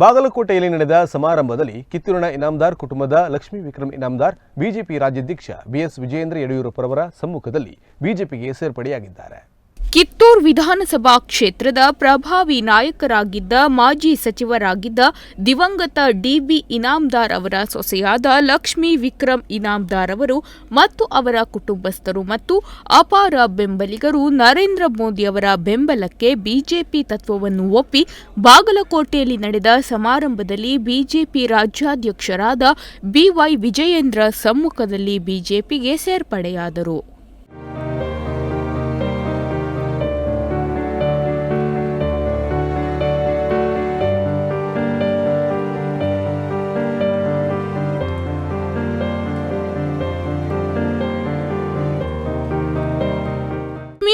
ಬಾಗಲಕೋಟೆಯಲ್ಲಿ ನಡೆದ ಸಮಾರಂಭದಲ್ಲಿ ಕಿತ್ತೂರಿನ ಇನಾಮದಾರ್ ಕುಟುಂಬದ ಲಕ್ಷ್ಮೀ ವಿಕ್ರಮ್ ಇನಾಮದಾರ್, ಬಿಜೆಪಿ ರಾಜ್ಯಾಧ್ಯಕ್ಷ ಬಿಎಸ್ ವಿಜಯೇಂದ್ರ ಯಡಿಯೂರಪ್ಪರವರ ಸಮ್ಮುಖದಲ್ಲಿ ಬಿಜೆಪಿಗೆ ಸೇರ್ಪಡೆಯಾಗಿದ್ದಾರೆ. ಕಿತ್ತೂರು ವಿಧಾನಸಭಾ ಕ್ಷೇತ್ರದ ಪ್ರಭಾವಿ ನಾಯಕರಾಗಿದ್ದ ಮಾಜಿ ಸಚಿವರಾಗಿದ್ದ ದಿವಂಗತ ಡಿಬಿ ಇನಾಮ್ದಾರ್ ಅವರ ಸೊಸೆಯಾದ ಲಕ್ಷ್ಮೀ ವಿಕ್ರಮ್ ಇನಾಮ್ದಾರ್ ಅವರು ಮತ್ತು ಅವರ ಕುಟುಂಬಸ್ಥರು ಮತ್ತು ಅಪಾರ ಬೆಂಬಲಿಗರು ನರೇಂದ್ರ ಮೋದಿ ಅವರ ಬೆಂಬಲಕ್ಕೆ ಬಿಜೆಪಿ ತತ್ವವನ್ನು ಒಪ್ಪಿ ಬಾಗಲಕೋಟೆಯಲ್ಲಿ ನಡೆದ ಸಮಾರಂಭದಲ್ಲಿ ಬಿಜೆಪಿ ರಾಜ್ಯಾಧ್ಯಕ್ಷರಾದ ಬಿವೈ ವಿಜಯೇಂದ್ರ ಸಮ್ಮುಖದಲ್ಲಿ ಬಿಜೆಪಿಗೆ ಸೇರ್ಪಡೆಯಾದರು.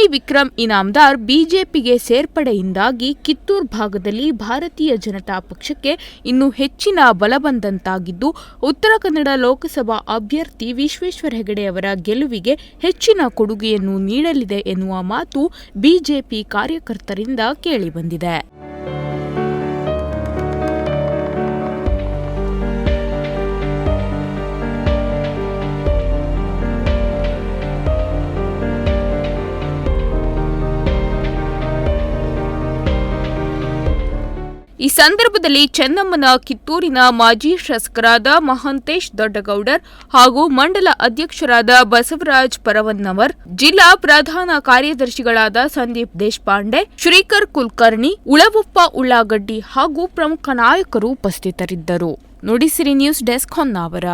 ವಿಕ್ರಮ್ ಇನಾಮ್ದಾರ್ ಬಿಜೆಪಿಗೆ ಸೇರ್ಪಡೆಯಿಂದಾಗಿ ಕಿತ್ತೂರು ಭಾಗದಲ್ಲಿ ಭಾರತೀಯ ಜನತಾ ಪಕ್ಷಕ್ಕೆ ಇನ್ನೂ ಹೆಚ್ಚಿನ ಬಲ ಬಂದಂತಾಗಿದ್ದು ಉತ್ತರ ಕನ್ನಡ ಲೋಕಸಭಾ ಅಭ್ಯರ್ಥಿ ವಿಶ್ವೇಶ್ವರ ಹೆಗಡೆ ಅವರ ಗೆಲುವಿಗೆ ಹೆಚ್ಚಿನ ಕೊಡುಗೆಯನ್ನು ನೀಡಲಿದೆ ಎನ್ನುವ ಮಾತು ಬಿಜೆಪಿ ಕಾರ್ಯಕರ್ತರಿಂದ ಕೇಳಿಬಂದಿದೆ ಈ ಸಂದರ್ಭದಲ್ಲಿ ಚೆನ್ನಮ್ಮನ ಕಿತ್ತೂರಿನ ಮಾಜಿ ಶಾಸಕರಾದ ಮಹಾಂತೇಶ್ ದೊಡ್ಡಗೌಡರ್ ಹಾಗೂ ಮಂಡಲ ಅಧ್ಯಕ್ಷರಾದ ಬಸವರಾಜ್ ಪರವನ್ನವರ್, ಜಿಲ್ಲಾ ಪ್ರಧಾನ ಕಾರ್ಯದರ್ಶಿಗಳಾದ ಸಂದೀಪ್ ದೇಶಪಾಂಡೆ, ಶ್ರೀಕರ್ ಕುಲಕರ್ಣಿ, ಉಳವಪ್ಪ ಉಳ್ಳಾಗಡ್ಡಿ ಹಾಗೂ ಪ್ರಮುಖ ನಾಯಕರು ಉಪಸ್ಥಿತರಿದ್ದರು. Nudisiri news desk Honnavar.